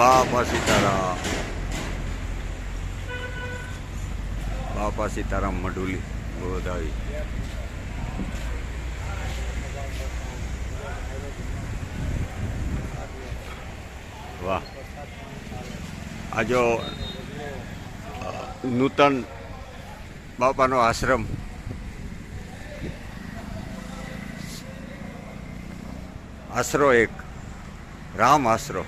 બાપા સીતારામ. બાપા સીતારામ મઢુલી ગોદાવી વાહ. આજો નૂતન બાપાનો આશ્રમ. આશરો એક, રામ આશરો.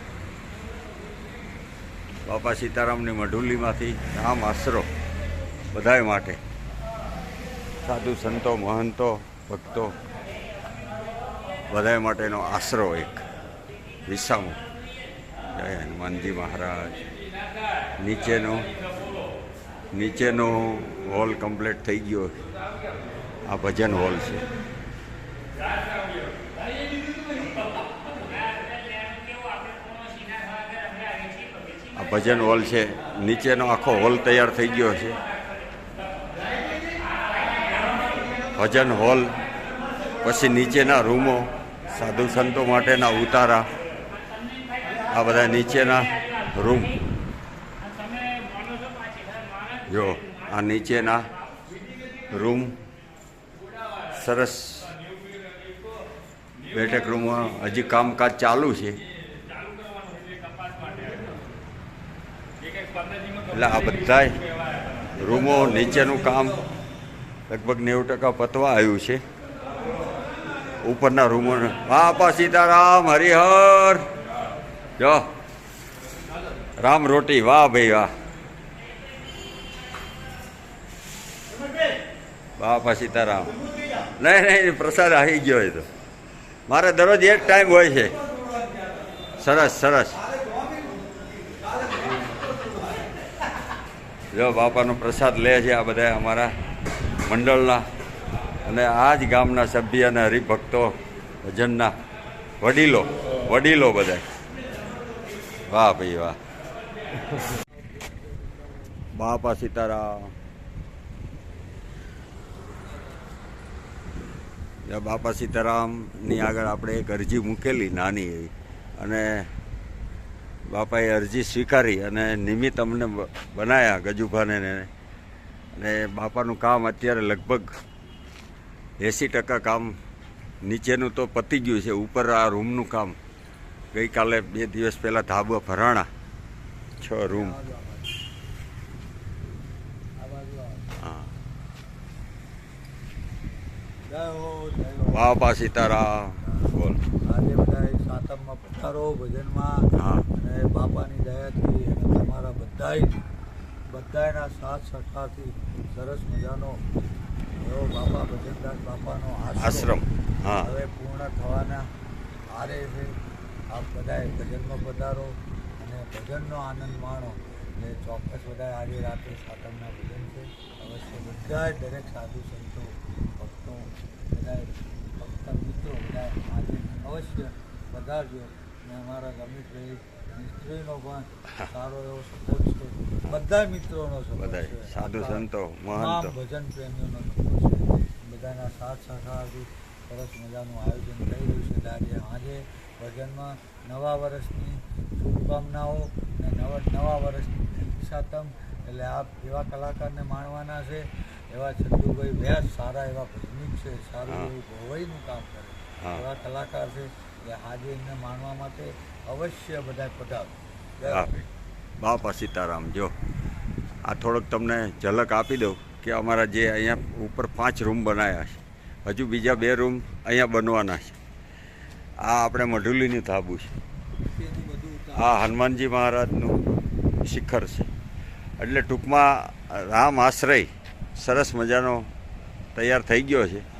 બાપા સીતારામની મઢુલીમાંથી રામ આશરો બધાય માટે. સાધુ સંતો, મહંતો, ભક્તો, બધાય માટેનો આશરો એક. વિસામો. જય હનુમાનજી મહારાજ. નીચેનો નીચેનો હોલ કમ્પ્લીટ થઈ ગયો. આ ભજન હોલ છે. ભજન હોલ છે. નીચેનો આખો હોલ તૈયાર થઈ ગયો છે. ભજન હોલ, પછી નીચેના રૂમો, સાધુ સંતો માટેના ઉતારા, આ બધા નીચેના રૂમ. જો, આ નીચેના રૂમ સરસ. બેઠક રૂમમાં હજી કામકાજ ચાલુ છે. એટલે આ બધાય રૂમો નીચેનું કામ લગભગ નેવું ટકા પતવા આવ્યું છે. ઉપરના રૂમો બાપા સીતારામ, હરિહર! જો. રામ રોટી, વાહ ભાઈ વાહ. બાપા સીતારામ. નહીં નહીં, પ્રસાદ આવી ગયો એ તો. મારે દરરોજ એક ટાઈમ હોય છે. સરસ સરસ. જો બાપાનો પ્રસાદ લે છે આ બધા અમારા મંડળના. અને આ જ ગામના સભ્ય અને હરિભક્તો, ભજનના વડીલો વડીલો બધા. વાહ ભાઈ વાહ. બાપા સીતારામ. બાપા સીતારામની આગળ આપણે એક અરજી મૂકેલી નાની એવી. અને બાપાએ અરજી સ્વીકારી અને નિમિત્ત અમને બનાવ્યા ગજુભાને ને અને બાપાનું કામ અત્યારે લગભગ એંસી ટકા કામ નીચેનું તો પતી ગયું છે ઉપર આ રૂમનું કામ. ગઈકાલે બે દિવસ પહેલાં ધાબા ભરાણા છ રૂમ. હો. બાપા સીતારામ. બોલ. બધા પધારો ભજનમાં અને બાપાની દયાથી અને તમારા બધાય બધાયના સાથ સહકારથી સરસ મજાનો એવો બાપા ભજનદાસ બાપાનો આશ્રમ હવે પૂર્ણ થવાના આરે છે. આપ બધાએ ભજનમાં પધારો અને ભજનનો આનંદ માણો એટલે ચોક્કસ બધા આજે રાત્રે સાતમના ભજન છે. અવશ્ય બધા દરેક સાધુ સંતો ભક્તો બધા ભક્ત મિત્રો બધા આજે અવશ્ય પધારજો. અને અમારા ગમિતભાઈ મિસ્ત્રીનો પણ સારો એવો સપોર્ટ છે. બધા મિત્રોનો સપોર્ટ છે. સાધુ સંતો મહંતો. ભજન પ્રેમીઓનો બધાના સાથ સહકારથી સરસ મજાનું આયોજન થઈ રહ્યું છે. એટલે આજે આજે ભજનમાં નવા વર્ષની શુભકામનાઓ અને નવા નવા વર્ષની સાતમ એટલે આપ એવા કલાકારને માણવાના છે એવા ચંદુભાઈ વ્યાસ સારા એવા ભજનિક છે. સારું એવું ભવાઈનું કામ કરે. એવા કલાકાર છે. બાપા સીતારામ, જો. આ થોડોક તમને ઝલક આપી દઉં કે અમારા જે અહીંયા ઉપર પાંચ રૂમ બનાવ્યા છે. હજુ બીજા બે રૂમ અહીંયા બનવાના છે. આ આપણે મઢુલીનું ધાબુ છે. આ હનુમાનજી મહારાજનું શિખર છે. એટલે ટૂંકમાં રામ આશ્રય સરસ મજાનો તૈયાર થઈ ગયો છે.